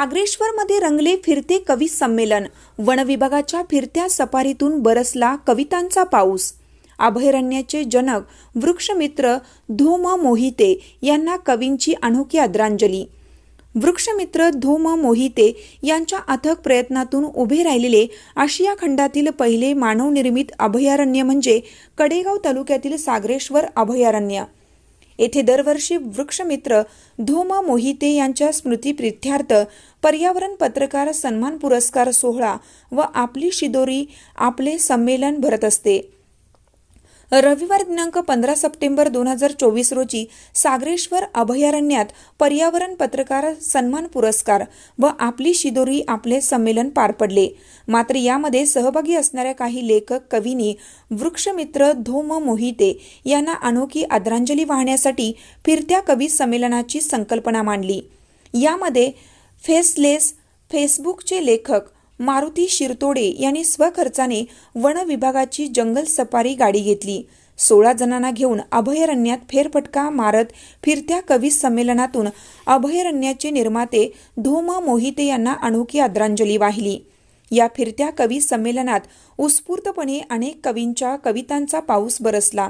सागरेश्वरमध्ये रंगले फिरते कवी संमेलन. वन विभागाच्या फिरत्या सफारीतून बरसला कवितांचा पाऊस. अभयारण्याचे जनक वृक्षमित्र धोम मोहिते यांना कवींची अनोखी आदरांजली. वृक्षमित्र धोम मोहिते यांच्या अथक प्रयत्नातून उभे राहिलेले आशिया खंडातील पहिले मानवनिर्मित अभयारण्य म्हणजे कडेगाव तालुक्यातील सागरेश्वर अभयारण्य. येथे दरवर्षी वृक्षमित्र धूम मोहिते यांच्या स्मृतीप्रित्यर्थ पर्यावरण पत्रकार सन्मान पुरस्कार सोहळा व आपली शिदोरी आपले संमेलन भरत असते. रविवार दिनांक पंधरा सप्टेंबर दोन हजार चोवीस रोजी सागरेश्वर अभयारण्यात पर्यावरण पत्रकार सन्मान पुरस्कार व आपली शिदोरी आपले संमेलन पार पडले. मात्र यामध्ये सहभागी असणाऱ्या काही लेखक कवींनी वृक्षमित्र धोम मोहिते यांना अनोखी आदरांजली वाहण्यासाठी फिरत्या कवी संमेलनाची संकल्पना मांडली. यामध्ये फेसलेस फेसबुकचे लेखक मारुती शिरतोडे यांनी स्वखर्चाने वन विभागाची जंगल सफारी गाडी घेतली. सोळा जणांना घेऊन अभयारण्यात फेरफटका मारत फिरत्या कवी संमेलनातून अभयारण्याचे निर्माते धूम मोहिते यांना अनोखी आदरांजली वाहिली. या फिरत्या कवी संमेलनात उत्स्फूर्तपणे अनेक कवींच्या कवितांचा पाऊस बरसला.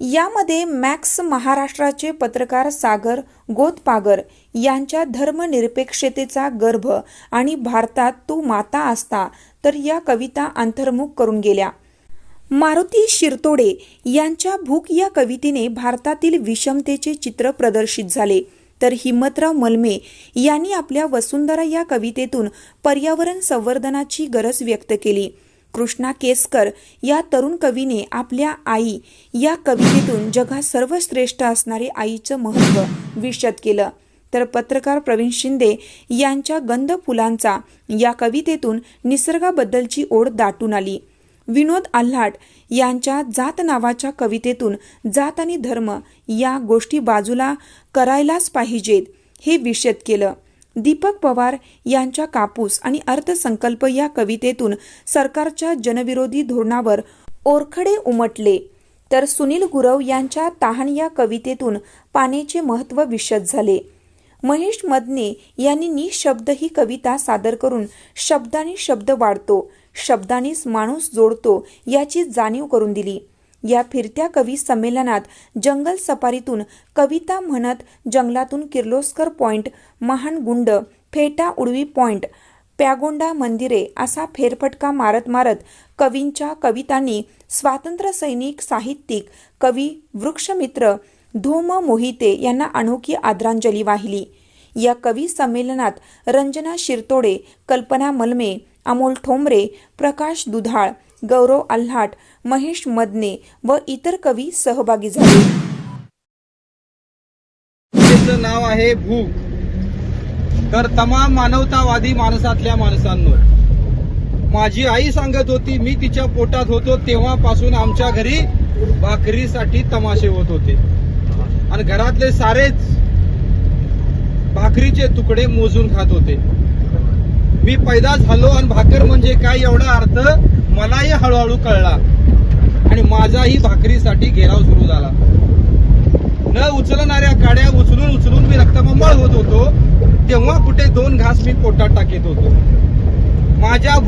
यामध्ये मॅक्स महाराष्ट्राचे पत्रकार सागर गोतपागर यांच्या धर्मनिरपेक्षतेचा गर्भ आणि भारतात तू माता असता तर या कविता अंतर्मुख करून गेल्या. मारुती शिरतोडे यांच्या भूक या कवितेने भारतातील विषमतेचे चित्र प्रदर्शित झाले. तर हिम्मतराव मलमे यांनी आपल्या वसुंधरा या कवितेतून पर्यावरण संवर्धनाची गरज व्यक्त केली. कृष्णा केसकर या तरुण कवीने आपल्या आई या कवितेतून जगात सर्वश्रेष्ठ असणारे आईचं महत्त्व विशद केलं. तर पत्रकार प्रवीण शिंदे यांच्या गंध फुलांचा या कवितेतून निसर्गाबद्दलची ओढ दाटून आली. विनोद आल्हाट यांच्या जात नावाच्या कवितेतून जात आणि धर्म या गोष्टी बाजूला करायलाच पाहिजेत हे विषद केलं. दीपक पवार यांच्या कापूस आणि अर्थसंकल्प या कवितेतून सरकारच्या जनविरोधी धोरणावर ओरखडे उमटले. तर सुनील गुरव यांच्या तहान या कवितेतून पाण्याचे महत्त्व विशद झाले. महेश मदने यांनी निशब्द ही कविता सादर करून शब्दानी शब्द वाढतो शब्दानेच माणूस जोडतो याची जाणीव करून दिली. या फिरत्या कवी संमेलनात जंगल सफारीतून कविता म्हणत जंगलातून किर्लोस्कर पॉइंट महान गुंड फेटा उडवी पॉइंट पॅगोंडा मंदिरे असा फेरफटका मारत मारत कवींच्या कवितांनी स्वातंत्र्य सैनिक साहित्यिक कवी वृक्षमित्र धूम मोहिते यांना अनोखी आदरांजली वाहिली. या कवी संमेलनात रंजना शिरतोडे कल्पना मलमे अमोल ठोंबरे प्रकाश दुधाळ गौरव आल्हाट महेश मदने व इतर कवी सहभागी झाले. नाव आहे भूक तर तमाम मानवतावादी माणसातल्या माणसांनो माझी आई सांगत होती मी तिच्या पोटात होतो तेव्हापासून आमच्या घरी भाकरीसाठी तमाशे होत होते. आणि घरातले सारेच भाकरीचे तुकडे मोजून खात होते. मी पैदा झालो आणि भाकर म्हणजे काय एवढा अर्थ मलाही हळूहळू कळला. आणि माझाही भाकरीसाठी घेराव सुरू झाला. न उचलणाऱ्या काड्या उचलून उचलून मी रक्तमंबळ होत होतो तेव्हा कुठे दोन घास मी पोटात टाकीत होतो. माझ्या